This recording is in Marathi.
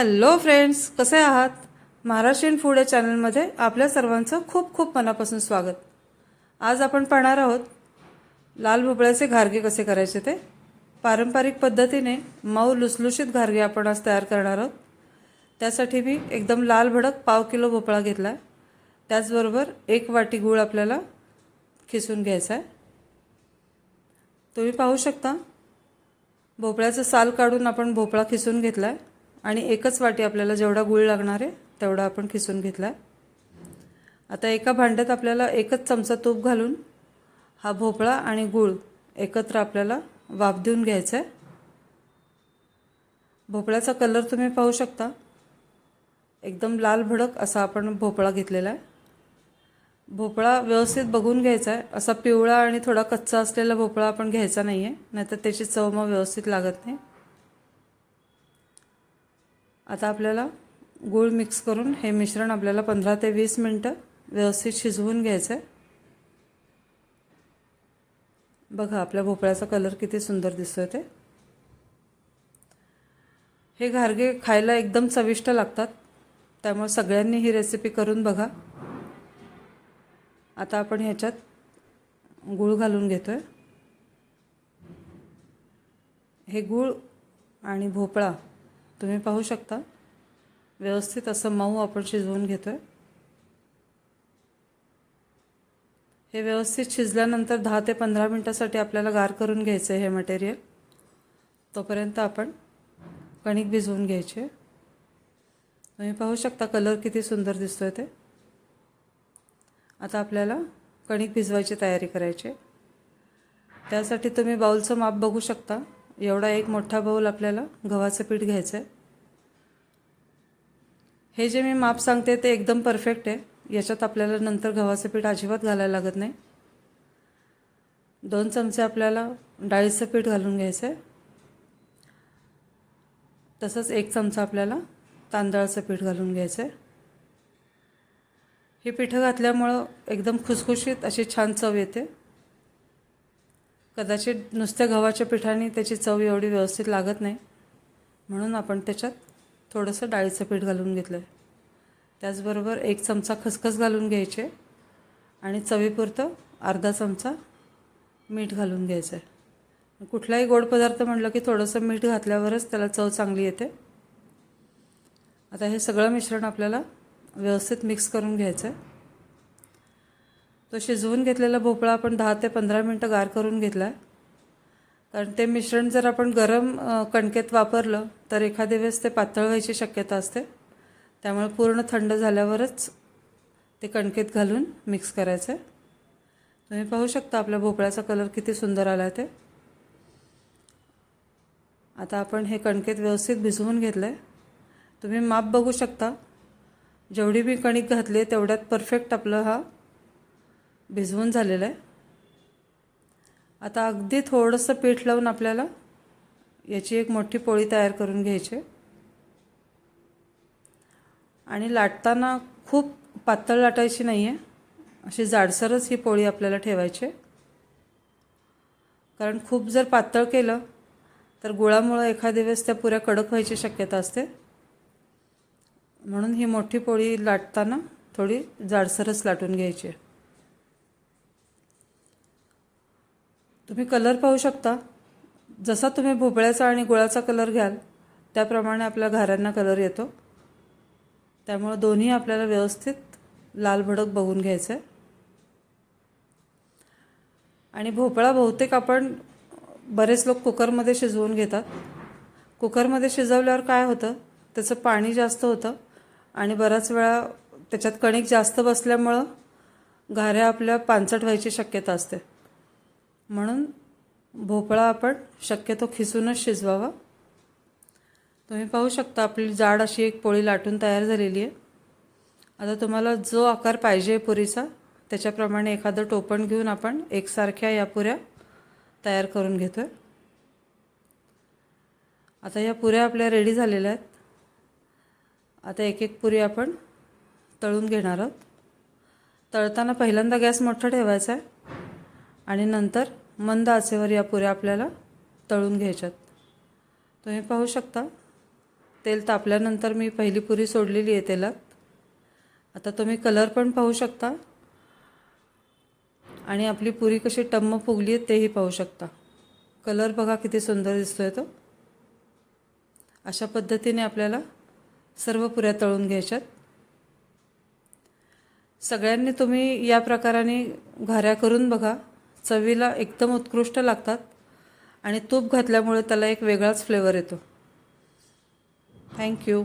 हॅलो फ्रेंड्स कसे आहात? महाराष्ट्रीयन फूड या चॅनलमध्ये आपल्या सर्वांचं खूप खूप मनापासून स्वागत. आज आपण पाहणार आहोत लाल भोपळ्याचे घारगे कसे करायचे ते? पारंपरिक पद्धतीने मऊ लुसलुशीत घारगे आपण आज तयार करणार आहोत. त्यासाठी मी एकदम लाल भडक पाव किलो भोपळा घेतला आहे त्याचबरोबर एक वाटी गूळ आपल्याला खिसून घ्यायचा आहे तुम्ही पाहू शकता भोपळ्याचं साल काढून आपण भोपळा खिसून घेतला आहे आणि एकच वाटी आपल्याला जेवढा गूळ लागणार आहे तेवढा आपण खिसून घेतला आहे आता एका भांड्यात आपल्याला एकच चमचा तूप घालून हा भोपळा आणि गूळ एकत्र आपल्याला वाफ देऊन घ्यायचा आहे भोपळ्याचा कलर तुम्ही पाहू शकता. एकदम लाल भडक असा आपण भोपळा घेतलेला आहे. भोपळा व्यवस्थित बघून घ्यायचा आहे. असा पिवळा आणि थोडा कच्चा असलेला भोपळा आपण घ्यायचा नाही आहे नाहीतर त्याची चव मग व्यवस्थित लागत नाही. आता आपल्याला गूळ मिक्स करून हे मिश्रण आपल्याला पंधरा ते वीस मिनटं व्यवस्थित शिजवून घ्यायचं आहे बघा आपल्या भोपळ्याचा कलर किती सुंदर दिसतोय ते. हे घारगे खायला एकदम चविष्ट लागतात. त्यामुळे सगळ्यांनी ही रेसिपी करून बघा. आता आपण ह्याच्यात गूळ घालून घेतोय. हे गूळ आणि भोपळा तुम्ही पाहू शकता. व्यवस्थित असं मऊ आपण शिजवून घेतो आहे हे व्यवस्थित शिजल्यानंतर दहा ते पंधरा मिनटासाठी आपल्याला गार करून घ्यायचं आहे हे मटेरियल तोपर्यंत आपण कणिक भिजवून घ्यायचे. तुम्ही पाहू शकता कलर किती सुंदर दिसतो आहे ते. आता आपल्याला कणिक भिजवायची तयारी करायची त्यासाठी तुम्ही बाऊलचं माप बघू शकता. एवढा एक मोठा बाऊल आपल्याला गव्हाचं पीठ घ्यायचं आहे हे जे मी माप सांगते ते एकदम परफेक्ट आहे. याच्यात आपल्याला नंतर गव्हाचं पीठ अजिबात घालायला लागत नाही. दोन चमचे आपल्याला डाळीचं पीठ घालून घ्यायचं आहे तसंच एक चमचा आपल्याला तांदळाचं पीठ घालून घ्यायचं आहे ही पिठं घातल्यामुळं एकदम खुसखुशीत अशी छान चव येते. कदाचित नुसत्या गव्हाच्या पिठाने त्याची चव एवढी व्यवस्थित लागत नाही. म्हणून आपण त्याच्यात थोडंसं डाळीचं पीठ घालून घेतलं आहे त्याचबरोबर एक चमचा खसखस घालून घ्यायचे आणि चवीपुरतं अर्धा चमचा मीठ घालून घ्यायचं आहे कुठलाही गोड पदार्थ म्हटलं की थोडंसं मीठ घातल्यावरच त्याला चव चांगली येते. आता हे सगळं मिश्रण आपल्याला व्यवस्थित मिक्स करून घ्यायचं आहे तो शिजवून घेतलेला भोपळा आपण दहा ते पंधरा मिनटं गार करून घेतला आहे कारण ते मिश्रण जर आपण गरम कणकेत वापरलं तर एखाद्या वेळेस ते पातळ व्हायची शक्यता असते. त्यामुळे पूर्ण थंड झाल्यावरच ते कणकेत घालून मिक्स करायचं आहे तुम्ही पाहू शकता आपल्या भोपळ्याचा कलर किती सुंदर आला आहे ते. आता आपण हे कणकेत व्यवस्थित भिजवून घेतलं आहे तुम्ही माप बघू शकता. जेवढी मी कणिक घातली तेवढ्यात परफेक्ट आपलं हा भिजवून झालेलं आहे. आता अगदी थोडंसं पीठ लावून आपल्याला याची एक मोठी पोळी तयार करून घ्यायची आणि लाटताना खूप पातळ लाटायची नाही आहे. अशी जाडसरच ही पोळी आपल्याला ठेवायची कारण खूप जर पातळ केलं तर गुळामुळं एखाद्या वेळेस त्या पुऱ्या कडक व्हायची शक्यता असते. म्हणून ही मोठी पोळी लाटताना थोडी जाडसरच लाटून घ्यायची तुम्ही कलर पाहू शकता. जसा तुम्ही भोपळ्याचा आणि गुळाचा कलर घ्याल त्याप्रमाणे आपल्या घाऱ्यांना कलर येतो. त्यामुळं दोन्ही आपल्याला व्यवस्थित लाल भडक बघून घ्यायचं आहे आणि भोपळा बहुतेक आपण बरेच लोक कुकरमध्ये शिजवून घेतात. कुकरमध्ये शिजवल्यावर काय होतं? त्याचं पाणी जास्त होतं आणि बराच वेळा त्याच्यात कणिक जास्त बसल्यामुळं घाऱ्या आपल्या पानसट व्हायची शक्यता असते. म्हणून भोपळा आपण शक्यतो खिसूनच शिजवावा. तुम्ही पाहू शकता आपली जाड अशी एक पोळी लाटून तयार झालेली आहे. आता तुम्हाला जो आकार पाहिजे पुरीचा त्याच्याप्रमाणे एखादं टोपण घेऊन आपण एकसारख्या या पुऱ्या तयार करून घेतो आहे आता या पुऱ्या आपल्या रेडी झालेल्या आहेत. आता एक एक पुरी आपण तळून घेणार आहोत. तळताना पहिल्यांदा गॅस मोठा ठेवायचा आहे आणि नंतर मंद आचेवर या पुऱ्या आपल्याला तळून घ्यायच्यात. तुम्ही पाहू शकता तेल तापल्यानंतर मी पहिली पुरी सोडलेली आहे तेलात. आता तुम्ही कलर पण पाहू शकता आणि आपली पुरी कशी टम्म फुगली आहे तेही पाहू शकता. कलर बघा किती सुंदर दिसतो आहे तो. अशा पद्धतीने आपल्याला सर्व पुऱ्या तळून घ्यायच्यात. सगळ्यांनी तुम्ही या प्रकाराने घाऱ्या करून बघा. चवीला एकदम उत्कृष्ट लागतात आणि तूप घातल्यामुळे त्याला एक वेगळाच फ्लेवर येतो. थँक्यू